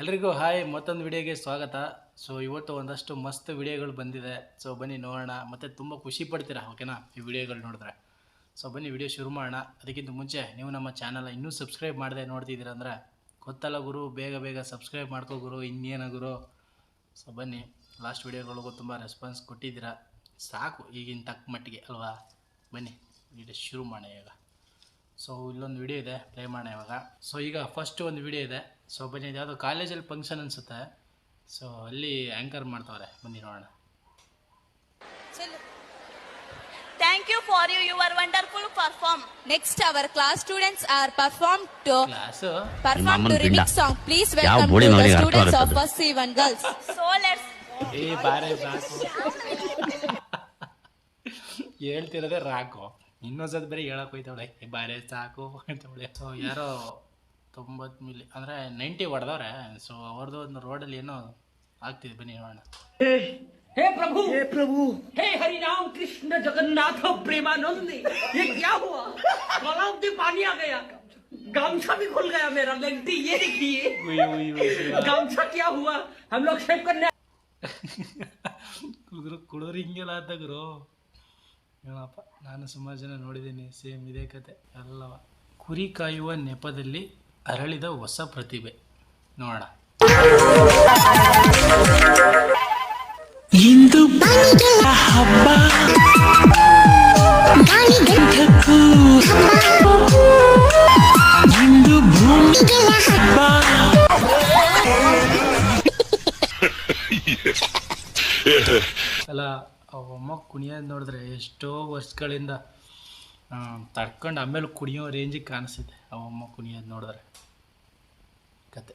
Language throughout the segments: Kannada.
ಎಲ್ರಿಗೂ ಹಾಯ್, ಮತ್ತೊಂದು ವಿಡಿಯೋಗೆ ಸ್ವಾಗತ. ಸೊ ಇವತ್ತು ಒಂದಷ್ಟು ಮಸ್ತ್ ವಿಡಿಯೋಗಳು ಬಂದಿದೆ. ಸೊ ಬನ್ನಿ ನೋಡೋಣ. ಮತ್ತು ತುಂಬ ಖುಷಿ ಪಡ್ತೀರಾ ಓಕೆನಾ ಈ ವಿಡಿಯೋಗಳು ನೋಡಿದ್ರೆ. ಸೊ ಬನ್ನಿ ವಿಡಿಯೋ ಶುರು ಮಾಡೋಣ. ಅದಕ್ಕಿಂತ ಮುಂಚೆ, ನೀವು ನಮ್ಮ ಚಾನಲ್ ಇನ್ನೂ ಸಬ್ಸ್ಕ್ರೈಬ್ ಮಾಡದೆ ನೋಡ್ತಿದ್ದೀರ ಅಂದರೆ, ಗೊತ್ತಲ್ಲ ಗುರು, ಬೇಗ ಬೇಗ ಸಬ್ಸ್ಕ್ರೈಬ್ ಮಾಡ್ಕೋ ಗುರು, ಇನ್ನೇನ ಗುರು? ಸೊ ಬನ್ನಿ. ಲಾಸ್ಟ್ ವಿಡಿಯೋಗಳಿಗೂ ತುಂಬ ರೆಸ್ಪಾನ್ಸ್ ಕೊಟ್ಟಿದ್ದೀರಾ. ಸಾಕು, ಈಗಿನ ತಕ್ಕ ಮಟ್ಟಿಗೆ, ಅಲ್ವಾ? ಬನ್ನಿ, ವಿಡಿಯೋ ಶುರು ಮಾಡೋಣ ಈಗ. ಸೊ ಇಲ್ಲೊಂದು ವಿಡಿಯೋ ಇದೆ ಪ್ಲೇ ಮಾಡೋಣ ಇವಾಗ ಸೊ ಈಗ ಫಸ್ಟ್ ಒಂದು ವಿಡಿಯೋ ಇದೆ ಸೊ ಬನ್ನಿ ಇದು ಯಾವುದೋ ಕಾಲೇಜಲ್ಲಿ ಫಂಕ್ಷನ್ ಅನಿಸುತ್ತೆ ಸೊ ಅಲ್ಲಿ ಆ್ಯಂಕರ್ ಮಾಡ್ತಾವ್ರೆ ಬನ್ನಿ ನೋಡೋಣ Thank you for you, your wonderful perform. Next, our class students are performed to class perform to to ಪಿಂಡ. remix song. Please ಯಾವ welcome ಬೋಳಿ to the ಮಗನಿಗೆ ಅರ್ಥ students of ಆಗುತ್ತದು? first C1 girls. So let's ಏ ಬಾರೇ ಸಾಕು ಹೇಳ್ತಿರೋದೇ ರಾಕು ಇನ್ನೊಂದ್ಸತಿ ಬರೀ ಹೇಳಕ್ ಹೋಯ್ತವಳೆ ಏ ಬಾರೆ ಸಾಕು ಅಂತವಳೆ ಸೊ ಯಾರೋ ತೊಂಬತ್ತು ಮಿಲಿ ಅಂದರೆ ನೈಂಟಿ ಹೊಡೆದವ್ರೆ ಸೊ ಅವ್ರದ್ದು ಒಂದು ರೋಡಲ್ಲಿ ಏನೋ ಆಗ್ತಿದೆ ಬನ್ನಿ ನೋಡೋಣ हे प्रभु हे प्रभु हे हरि राम कृष्ण जगन्नाथ प्रेमानंद ये क्या हुआ तालाब में पानी आ गया गामछा भी खुल गया मेरा लेंटी ये देखिए ಉಯ್ ಉಯ್ ಉಯ್ ಉಯ್. गामछा क्या हुआ हम लोग शेव करने ಗುರು ಕುಡೋರು ಹಿಂಗೆಲ್ಲ ಆದ ಏನಪ್ಪ ನಾನು ಸುಮಾರು ಜನ ನೋಡಿದ್ದೀನಿ ಸೇಮ್ ಇದೇ ಕತೆ ಎಲ್ಲವ. ಕುರಿ ಕಾಯುವ ನೆಪದಲ್ಲಿ ಅರಳಿದ ಹೊಸ ಪ್ರತಿಭೆ. ನೋಡೋಣ ಇಂದು ಹಬ್ಬ. ಇಂದು ಹಬ್ಬ. ಅಲ್ಲ ಅವಮ್ಮ ಕುಣಿಯೋದು ನೋಡಿದ್ರೆ ಎಷ್ಟೋ ವರ್ಷಗಳಿಂದ ತಡ್ಕೊಂಡು ಆಮೇಲೆ ಕುಣಿಯೋ ರೇಂಜಿಗೆ ಕಾಣಿಸುತ್ತೆ ಅವಮ್ಮ ಕುಣಿಯೋದು ನೋಡಿದ್ರೆ. ಕತೆ.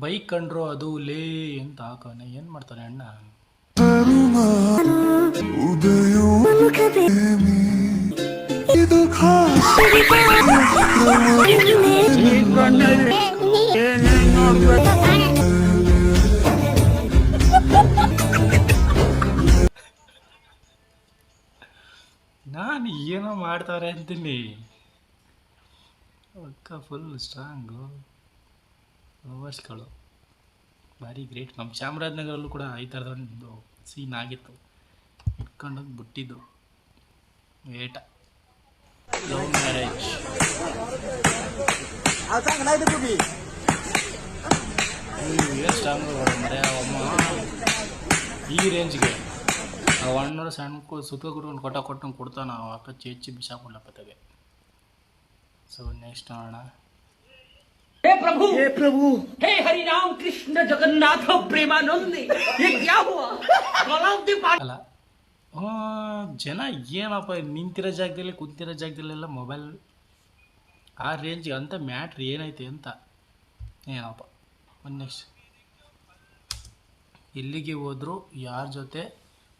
ಬೈಕ್ ಕಂಡ್ರು ಅದು ಲೇ ಅಂತ ಹಾಕೋನೆ ಏನು ಮಾಡ್ತಾನೆ ಅಣ್ಣ? ನಾನು ಮಾಡ್ತಾವ್ರೆ ಅಂತೀನಿ. ಅಕ್ಕ ಫುಲ್ ಸ್ಟ್ರಾಂಗು ಲವರ್ಸ್ಗಳು ಭಾರಿ ಗ್ರೇಟ್ ನಮ್ಮ ಚಾಮರಾಜನಗರಲ್ಲೂ ಕೂಡ ಈ ಥರದ ಒಂದು ಸೀನ್ ಆಗಿತ್ತು. ಇಟ್ಕೊಂಡೋಗಿ ಬಿಟ್ಟಿದ್ದು. ಏಟ. ಲವ್ ಮ್ಯಾರೇಜ್ ಸ್ಟ್ರಾಂಗ್ ಮರೆ ಅಮ್ಮ? ಈ ರೇಂಜ್ಗೆ ಆ ಅಣ್ಣರು ಸಣ್ಣ ಕು ಸುತ್ತ ಕುಟ್ಕೊಂಡು ಕೊಟ್ಟ ಕೊಟ್ಟಂಗೆ ಕೊಡ್ತಾನ ಅವ ಅಕ್ಕ ಚೇಚಿ ಬಿಸಾಕೊಂಡಪ್ಪತ್ತಾಗೆ ಸೊ ನೆಕ್ಸ್ಟ್ ನೋಡೋಣ हे प्रभु हे प्रभु हे हरि राम कृष्ण जगन्नाथ प्रेमानंद ये क्या हुआ तालाब में पानी ಅಲ್ಲ ಆ, ಜನ ಏನಪ್ಪ ನಿಂತಿರೋ ಜಾಗದಲ್ಲಿ ಕುಂತಿರೋ ಜಾಗದಲ್ಲೆಲ್ಲ ಮೊಬೈಲ್ ಆ ರೇಂಜ್ಗೆ ಅಂತ ಮ್ಯಾಟ್ರ್ ಏನೈತೆ ಅಂತ ಏನಪ್ಪ ನೆಕ್ಸ್ಟ್ ಎಲ್ಲಿಗೆ ಹೋದ್ರು ಯಾರ ಜೊತೆ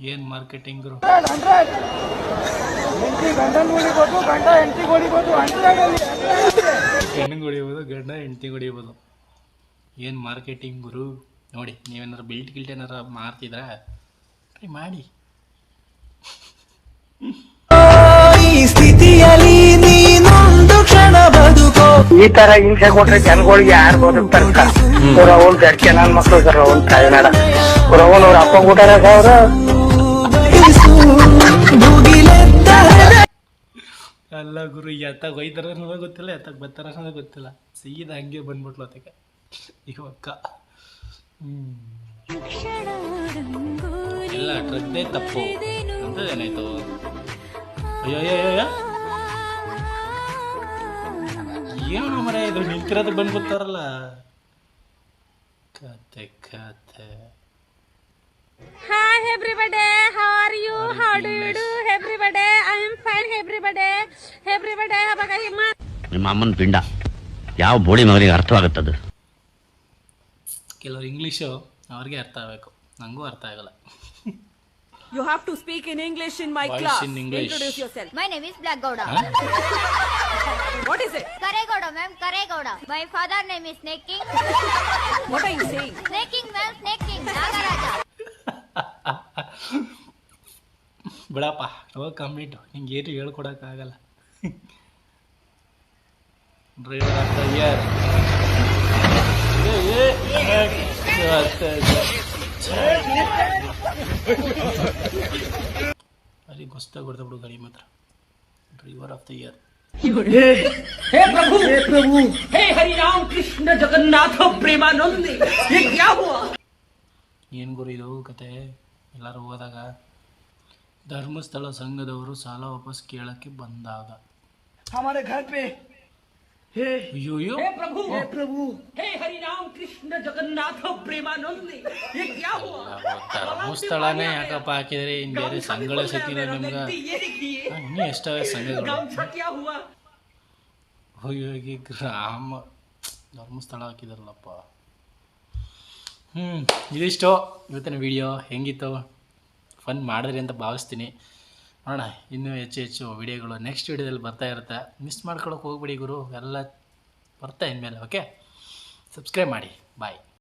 ಏನ್ ಮಾರ್ಕೆಟಿಂಗ್ ಹೆಣ್ಣಿಗೆ ಹೊಡಿಬೋದು ಗಂಡ ಹೆಂಡತಿ ಹೊಡಿಬೋದು. ಏನು ಮಾರ್ಕೆಟಿಂಗ್ ಗುರು? ನೋಡಿ ನೀವೇನಾರು ಬಿಲ್ಟ್ ಗಿಲ್ಟ್ ಏನಾರ ಮಾರ್ತಿದ್ರೆ? ಟ್ರೈ ಮಾಡಿ. ಈ ಸ್ಥಿತಿಯಲ್ಲಿ ನೀನೊಂದು ಕ್ಷಣ ಬದುಕೋ. ಈ ತರ ಹಿಂಸೆ ಕೊಟ್ರೆ ಜನಗಳಿಗೆ ಯಾರು ಬದುಕ್ತಾರೆ ಅವ್ರ ಗಡ್ಕೆ ನನ್ನ ಮಕ್ಕಳು ಸರ್ ಅವ್ನ್ ತಾಯಿನಾಡ ಅವ್ರವನ್ ಅವ್ರ ಅಪ್ಪ ಕೊಟ್ಟಾರ ಅವ್ರ. ಅಲ್ಲ ಗುರು ಎತ್ತಾಗ ಒಯ್ತಾರ ಅನ್ನೋದು ಗೊತ್ತಿಲ್ಲ ಎತ್ತಾಗ ಬರ್ತಾರ ಅನ್ನೋದು ಗೊತ್ತಿಲ್ಲ. ಸೀದಾ ಹಂಗೆ ಬಂದ್ಬಿಟ್ಲು ಅದಕ್ಕೆ ಈಗ ಅಕ್ಕ. ಎಲ್ಲ ಟ್ರದ್ದೇ ತಪ್ಪು. ಅಂತ ಏನಾಯ್ತು ಅಯ್ಯೋ ಏನು ಮರ ಇದು ನಿಂತಿರೋದು ಬಂದ್ಬಿಡ್ತಾರಲ್ಲ. ಕತೆ ಕತೆ. Hi everybody, how are you? I'm how ಯಾವ ಬೋಡಿ ಮಗನಿಗೆ ಅರ್ಥವಾಗುತ್ತದೆ? ಅವ್ರಿಗೆ ಅರ್ಥ ಆಗಬೇಕು. ನಂಗೂ ಅರ್ಥ ಆಗಲ್ಲ. You have to speak in English in my class in English introduce yourself my name Karegowda ma'am Karegowda my father name is snaking ಬಿಡಪ್ಪ ನೋ ಕಂಪ್ಲೀಟ್ ನಿಂಗೆ ಏನು ಹೇಳ್ಕೊಡೋಕ್ಕಾಗಲ್ಲ ಡ್ರೈವರ್ ಆಫ್ ದ ಇಯರ್ ಅಲ್ಲಿ ಗೊಸ್ತಾಗ ಹೊಡೆದ ಬಿಡು ಗಾಡಿ ಮಾತ್ರ ಡ್ರೈವರ್ ಆಫ್ ದ ಇಯರ್ हे प्रभु हे प्रभु हे हरि राम कृष्ण जगन्नाथ प्रेमानंद ये क्या हुआ ಏನು ಗುರು ಇದು ಕತೆ ಎಲ್ಲರೂ ಹೋದಾಗ ಧರ್ಮಸ್ಥಳ ಸಂಘದವರು ಸಾಲ ವಾಪಸ್ ಕೇಳಕ್ಕೆ ಬಂದಾಗ हमारे घर पे हे ಅಯ್ಯೋ ಅಯ್ಯೋ हे प्रभु हे प्रभु हे हरि राम कृष्ण जगन्नाथ प्रेमानंद ये क्या हुआ ಧರ್ಮಸ್ಥಳನೇ ಯಾಕಪ್ಪ ಹಾಕಿದ್ರಿ ಇನ್ನು ಬೇರೆ ಸಂಘಗಳ ಸಿಕ್ಕಿಲ್ಲ ನಿಮ್ಗೆ ये देखिए ಹಾ, ಇನ್ನೂ ಎಷ್ಟವೆ ಸಂಘಗಳು गामछा क्या हुआ ಹೋಗಿ ಗ್ರಾಮ ಧರ್ಮಸ್ಥಳ ಹಾಕಿದಾರಲ್ಲಪ್ಪ ಹ್ಞೂ ಇದಿಷ್ಟು ಇವತ್ತಿನ ವಿಡಿಯೋ ಹೆಂಗಿತ್ತು ಫನ್ ಮಾಡಿದ್ರಿ ಅಂತ ಭಾವಿಸ್ತೀನಿ. ನೋಡೋಣ, ಇನ್ನೂ ಹೆಚ್ಚು ಹೆಚ್ಚು ವಿಡಿಯೋಗಳು ನೆಕ್ಸ್ಟ್ ವಿಡಿಯೋದಲ್ಲಿ ಬರ್ತಾ ಇರುತ್ತೆ. ಮಿಸ್ ಮಾಡ್ಕೊಳಕ್ಕೆ ಹೋಗ್ಬಿಡಿ ಗುರು, ಎಲ್ಲ ಬರ್ತಾ ಇನ್ಮೇಲೆ ಓಕೆ ಸಬ್ಸ್ಕ್ರೈಬ್ ಮಾಡಿ. ಬಾಯ್